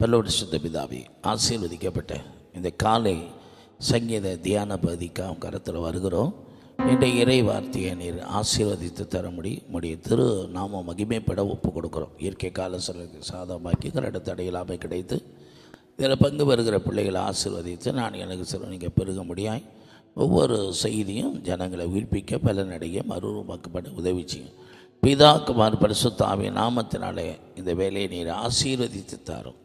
பல்லோடு சுத்த பிதாவி ஆசீர்வதிக்கப்பட்ட இந்த காலை சங்கீத தியான பகுதிக்காக கருத்தில் வருகிறோம். இன்றைய இறை வார்த்தையை நீர் ஆசீர்வதித்து தர முடியும் முடிய திரு நாம மகிமைப்பட ஒப்பு கொடுக்குறோம். இயற்கை கால சிலருக்கு சாதமாக்கி கரடு தடையில்லாமல் கிடைத்து இதில் பங்கு பெறுகிற பிள்ளைகளை ஆசீர்வதித்து நான் எனக்கு சில நீங்கள் பெருக முடியாய் ஒவ்வொரு செய்தியும் ஜனங்களை உயிர்ப்பிக்க பலனடைய மறுரூபக்கப்பட உதவி செய்யும். பிதா குமார் பரிசுத்தாவின் நாமத்தினாலே இந்த வேலையை நீர் ஆசீர்வதித்து தாரும்.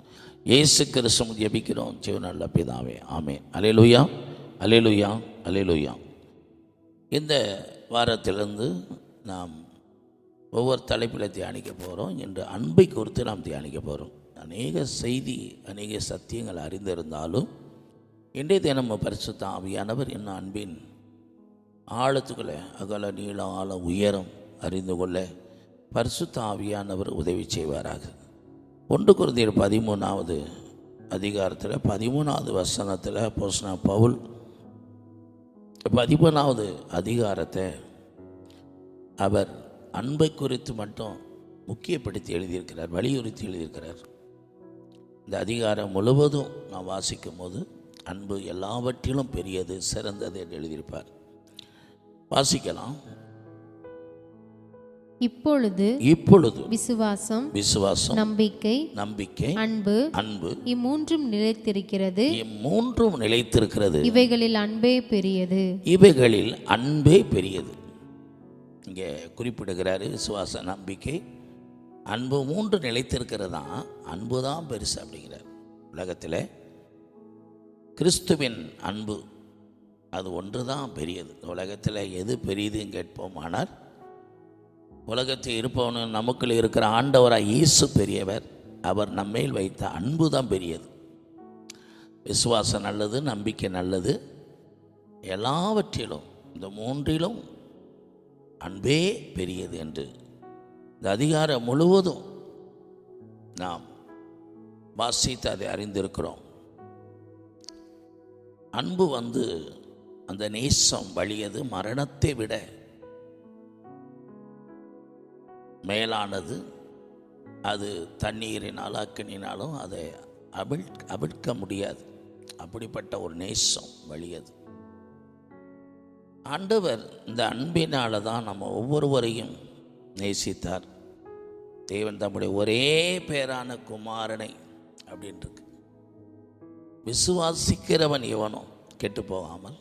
இயேசு கிறிஸ்தம் ஜெபிக்கிறோம். ஜீவனல்ல பிதாவே. ஆமே அலையலுயா அலையலுயா அலையலுயா இந்த வாரத்திலிருந்து நாம் ஒவ்வொரு தலைப்பில் தியானிக்க போகிறோம் என்று அன்பை குறித்து நாம் தியானிக்க போகிறோம் அநேக செய்தி அநேக சத்தியங்கள் அறிந்திருந்தாலும் இன்றைய தினம் பரிசுத்த ஆவியானவர் என்ன அன்பின் ஆழத்துக்குள்ளே அகல நீளம் ஆழம் உயரம் அறிந்து கொள்ள பரிசுத்த ஆவியானவர் உதவி செய்வாராக. ஒன்று குருந்தியர் பதிமூணாவது அதிகாரத்தில் பதிமூணாவது வசனத்தில் போஸ்னா பவுல் பதிமூணாவது அதிகாரத்தை அவர் அன்பை குறித்து மட்டும் முக்கியப்படுத்தி எழுதியிருக்கிறார் வலியுறுத்தி எழுதியிருக்கிறார். இந்த அதிகாரம் முழுவதும் நான் வாசிக்கும் போது அன்பு எல்லாவற்றிலும் பெரியது சிறந்தது என்று எழுதியிருப்பார். வாசிக்கலாம். இப்பொழுது இப்பொழுது விசுவாசம் விசுவாசம் நம்பிக்கை நம்பிக்கை அன்பு அன்பு இம்மூன்றும் நிலைத்திருக்கிறது. மூன்றும் நிலைத்திருக்கிறது. இவைகளில் அன்பே பெரியது. இவைகளில் அன்பே பெரியது. இங்கே குறிப்பிடுகிறாரு விசுவாச நம்பிக்கை அன்பு மூன்று நிலைத்திருக்கிறதா? அன்பு தான் பெருசு அப்படிங்கிறார். உலகத்தில் கிறிஸ்துவின் அன்பு அது ஒன்று தான் பெரியது. உலகத்தில் எது பெரியதுன்னு கேட்போமானால் உலகத்தில் இருப்பவனு நமக்குள் இருக்கிற ஆண்டவராக இயேசு பெரியவர் அவர் நம்மேல் வைத்த அன்பு தான் பெரியது. விசுவாசம் நல்லது நம்பிக்கை நல்லது. எல்லாவற்றிலும் இந்த மூன்றிலும் அன்பே பெரியது என்று இந்த அதிகாரம் முழுவதும் நாம் வாசித்து அதை அறிந்திருக்கிறோம். அன்பு வந்து அந்த நேசம் வழியது மரணத்தை விட மேலானது. அது தண்ணீரினால் அக்கினினாலும் அதை அவிழ் அவிழ்க்க முடியாது. அப்படிப்பட்ட ஒரு நேசம் வழியது ஆண்டவர் இந்த அன்பினால் தான் நம்ம ஒவ்வொருவரையும் நேசித்தார். தேவன் தம்முடைய ஒரே பேரான குமாரனை அப்படின்ட்டு விசுவாசிக்கிறவன் எவனோ கெட்டு போகாமல்.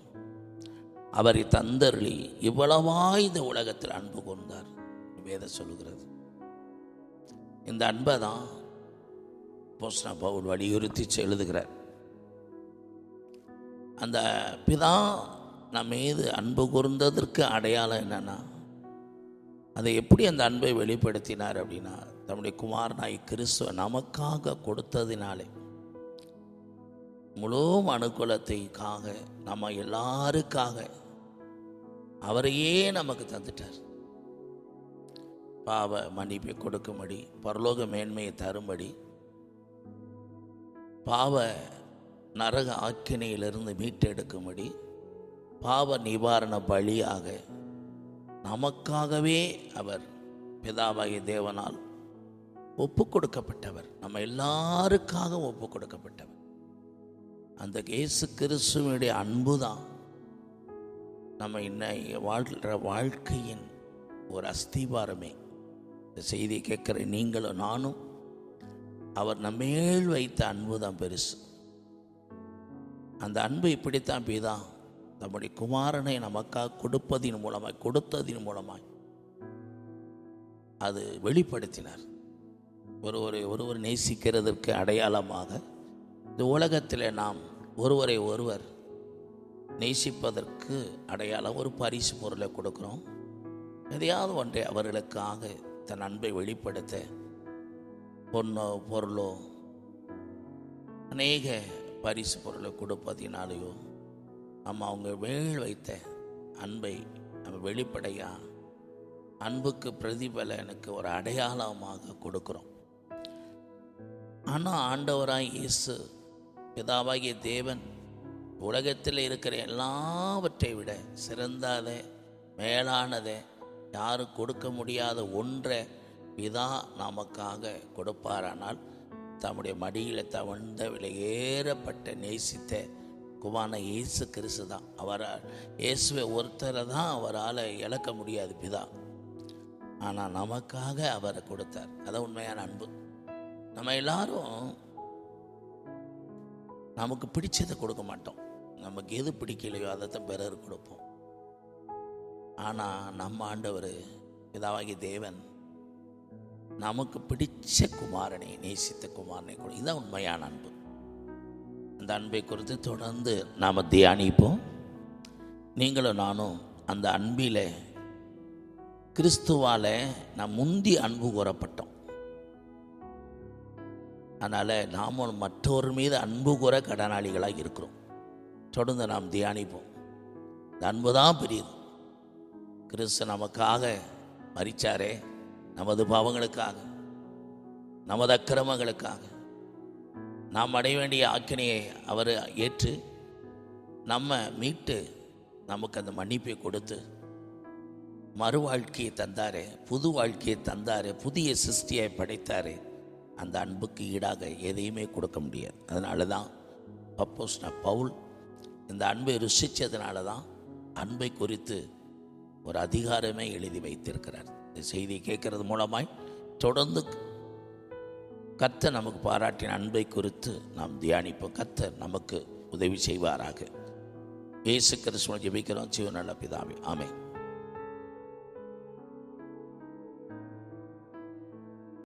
அவரை தந்தருளி இவ்வளவாய் இந்த உலகத்தில் அன்பு கொண்டார் வேதம் சொல்லுகிறது. இந்த அன்பை தான் போஸ்னா பவுல் வலியுறுத்தி எழுதுகிறார். அந்த பிதா நம்ம மீது அன்பு கூர்ந்ததற்கு அடையாளம் என்னன்னா அதை எப்படி அந்த அன்பை வெளிப்படுத்தினார் அப்படின்னா தம்முடைய குமாரனாய் கிறிஸ்துவ நமக்காக கொடுத்ததினாலே முழு அனுகூலத்தைக்காக நம்ம எல்லாருக்காக அவரையே நமக்கு தந்துட்டார். பாவ மன்னிப்பை கொடுக்கும்படி பரலோக மேன்மையை தரும்படி பாவ நரக ஆக்கினையிலிருந்து மீட்டெடுக்கும்படி பாவ நிவாரண பலியாக நமக்காகவே அவர் பிதாவாகிய தேவனால் ஒப்பு கொடுக்கப்பட்டவர் நம்ம எல்லாருக்காக ஒப்பு கொடுக்கப்பட்டவர் அந்த இயேசு கிறிஸ்துவனுடைய அன்பு தான் நம்ம இன்னை வாழ்கிற வாழ்க்கையின் ஒரு அஸ்திவாரமே. இந்த செய்தியை கேட்குற நீங்களும் நானும் அவர் நம்மேல் வைத்த அன்பு தான் பெருசு. அந்த அன்பு இப்படித்தான் பிதா நம்முடைய குமாரனை நமக்காக கொடுப்பதின் மூலமாய் கொடுத்ததின் மூலமாய் அது வெளிப்படுத்தினார். ஒருவரை ஒருவர் நேசிக்கிறதற்கு அடையாளமாக இந்த உலகத்தில் நாம் ஒருவரை ஒருவர் நேசிப்பதற்கு அடையாளம் ஒரு பரிசு பொருளை கொடுக்குறோம். எதையாவது ஒன்றை அவர்களுக்காக தன் அன்பை வெளிப்படுத்த பொண்ணோ பொருளோ அநேக பரிசு பொருளை கொடுப்பதினாலேயோ நம்ம அவங்க மேல் வைத்த அன்பை நம்ம வெளிப்படையாக அன்புக்கு பிரதிபலனுக்கு ஒரு அடையாளமாக கொடுக்குறோம். ஆனால் ஆண்டவராய் இயேசு பிதாவாகிய தேவன் உலகத்தில் இருக்கிற எல்லாவற்றை விட சிறந்தாத மேலானதை யாரும் கொடுக்க முடியாத ஒன்றை பிதா நமக்காக கொடுப்பாரானால் தம்முடைய மடியில் தவழ்ந்த விலையேறப்பட்ட நேசித்த குமான இயேசு கிறிஸ்து தான். அவரால் இயேசுவை ஒருத்தரை தான் அவரால் இழக்க முடியாது பிதா. ஆனால் நமக்காக அவரை கொடுத்தார். அதான் உண்மையான அன்பு. நம்ம எல்லாரும் நமக்கு பிடிச்சதை கொடுக்க மாட்டோம். நமக்கு எது பிடிக்கலையோ அதை தான் பிறர் கொடுப்போம். ஆனால் நம்ம ஆண்டவர் பிதாவாகி தேவன் நமக்கு பிடிச்ச குமாரனை நேசித்த குமாரனை கொடு. இதுதான் உண்மையான அன்பு. அந்த அன்பை குறித்து தொடர்ந்து நாம் தியானிப்போம். நீங்களும் நானும் அந்த அன்பில் கிறிஸ்துவால் நாம் முந்தி அன்பு கூறப்பட்டோம். அதனால் நாமும் மற்றவர் மீது அன்பு கூற கடனாளிகளாக இருக்கிறோம். தொடர்ந்து நாம் தியானிப்போம். இந்த அன்பு தான் பெரியது. கிறிஸ்து நமக்காக மறிச்சாரே நமது பாவங்களுக்காக நமது அக்கிரமங்களுக்காக. நாம் அடைய வேண்டிய ஆக்கினையை அவர் ஏற்று நம்ம மீட்டு நமக்கு அந்த மன்னிப்பை கொடுத்து மறு வாழ்க்கையை தந்தாரே புது வாழ்க்கையை தந்தார் புதிய சிருஷ்டியை படைத்தார் அந்த அன்புக்கு ஈடாக எதையுமே கொடுக்க முடியாது. அதனால தான் அப்போஸ்னா பவுல் இந்த அன்பை ருசித்ததுனால தான் அன்பை குறித்து ஒரு அதிகாரமே எழுதி வைத்திருக்கிறார். இந்த செய்தி கேட்கறது மூலமாய் தொடர்ந்து கத்தர் நமக்கு பாராட்டின அன்பை குறித்து நாம் தியானிப்போம். கர்த்தர் நமக்கு உதவி செய்வாராக. இயேசு கிறிஸ்துவ ஜெபிக்கிறோம். சிவநல்ல பிதாவே. ஆமென்.